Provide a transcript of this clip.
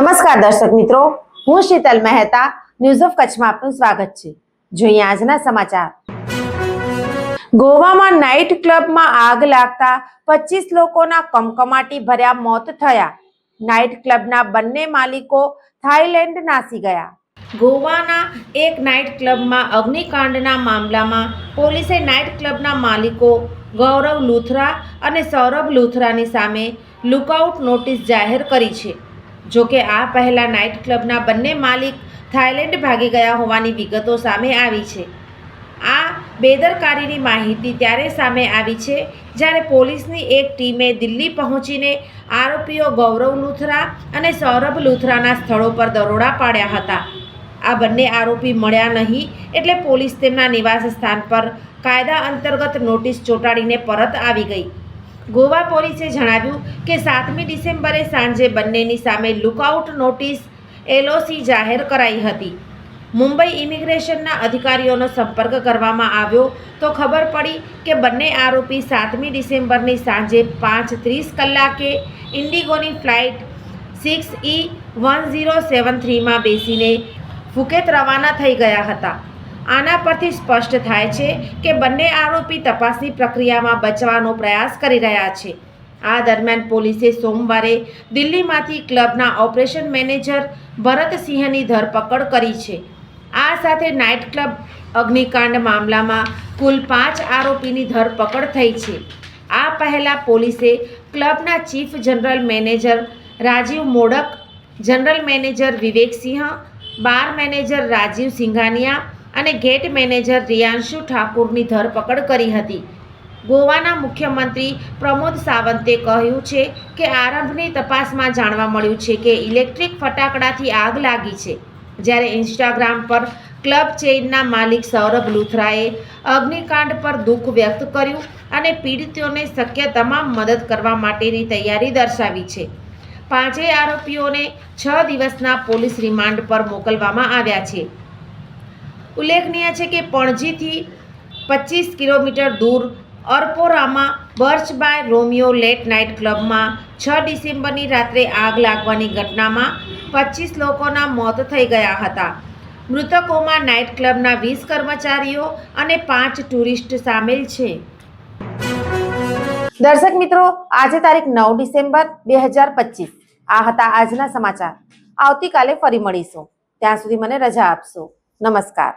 નમસ્કાર દર્શક મિત્રો, હું શીતલ મહેતા ન્યૂઝ ઓફ કચ્છમાં આપનું સ્વાગત છે. જોઈએ આજના સમાચાર. ગોવામાં નાઇટ ક્લબમાં આગ લાગતા પચીસ લોકોના કમકમાટી ભર્યા મોત થયા. નાઇટ ક્લબના બંને માલિકો થાઈલેન્ડ નાસી ગયા. ગોવાના એક નાઇટ ક્લબમાં અગ્નિકાંડના મામલામાં પોલીસે નાઇટ ક્લબના માલિકો ગૌરવ લુથરા અને સૌરભ લુથરાની સામે લુકઆઉટ નોટિસ જાહેર કરી છે. જો કે આ પહેલાં નાઇટ ક્લબના બંને માલિક થાઈલેન્ડ ભાગી ગયા હોવાની વિગતો સામે આવી છે. આ બેદરકારીની માહિતી ત્યારે સામે આવી છે જ્યારે પોલીસની એક ટીમે દિલ્હી પહોંચીને આરોપીઓ ગૌરવ લુથરા અને સૌરભ લુથરાના સ્થળો પર દરોડા પાડ્યા હતા. આ બંને આરોપી મળ્યા નહીં એટલે પોલીસ તેમના નિવાસ સ્થાન પર કાયદા અંતર્ગત નોટિસ ચોંટાડીને પરત આવી ગઈ. ગોવા પોલીસે જણાવ્યું કે સાતમી ડિસેમ્બરે સાંજે બંનેની સામે લુકઆઉટ નોટિસ એલઓસી જાહેર કરાઈ હતી. મુંબઈ ઇમિગ્રેશનના અધિકારીઓનો સંપર્ક કરવામાં આવ્યો તો ખબર પડી કે બંને આરોપી સાતમી ડિસેમ્બરની સાંજે પાંચ ત્રીસ કલાકે ઇન્ડિગોની flight six E one zero seven થ્રીમાં બેસીને ફુકેત રવાના થઈ ગયા હતા. આના પરથી સ્પષ્ટ થાય છે કે બંને આરોપી તપાસની પ્રક્રિયામાં બચવાનો પ્રયાસ કરી રહ્યા છે. આ દરમિયાન પોલીસે સોમવારે દિલ્હીમાંથી ક્લબના ઓપરેશન મેનેજર ભરતસિંહની ધરપકડ કરી છે. આ સાથે નાઇટ ક્લબ અગ્નિકાંડ મામલામાં કુલ પાંચ આરોપીની ધરપકડ થઈ છે. આ પહેલાં પોલીસે ક્લબના chief general manager Rajiv Modak, general manager Viveksinh bar manager Rajiv Singhania અને ગેટ મેનેજર રિયાંશુ ઠાકુરની ધરપકડ કરી હતી. ગોવાના મુખ્યમંત્રી પ્રમોદ સાવંતે કહ્યું છે કે આરંભની તપાસમાં જાણવા મળ્યું છે કે ઇલેક્ટ્રિક ફટાકડાથી આગ લાગી છે. જ્યારે ઇન્સ્ટાગ્રામ પર ક્લબ ચેઇનના માલિક સૌરભ લુથરાએ અગ્નિકાંડ પર દુઃખ વ્યક્ત કર્યું અને પીડિતોને શક્ય તમામ મદદ કરવા માટેની તૈયારી દર્શાવી છે. પાંચેય આરોપીઓને છ દિવસના પોલીસ રિમાન્ડ પર મોકલવામાં આવ્યા છે. ઉલ્લેખનીય છે કે પણજીથી પચીસ કિલોમીટર દૂર અરપોરામાં Birch by Romeo late night ક્લબમાં છ ડિસેમ્બરની રાત્રે આગ લાગવાની ઘટનામાં પચીસ લોકોના મોત થઈ ગયા હતા. મૃતકોમાં નાઇટ ક્લબના વીસ કર્મચારીઓ અને પાંચ ટુરિસ્ટ સામેલ છે. દર્શક મિત્રો, આજે તારીખ નવ ડિસેમ્બર બે હજાર પચીસ. આ હતા આજના સમાચાર. આવતીકાલે ફરી મળીશું. ત્યાં સુધી મને રજા આપશો. નમસ્કાર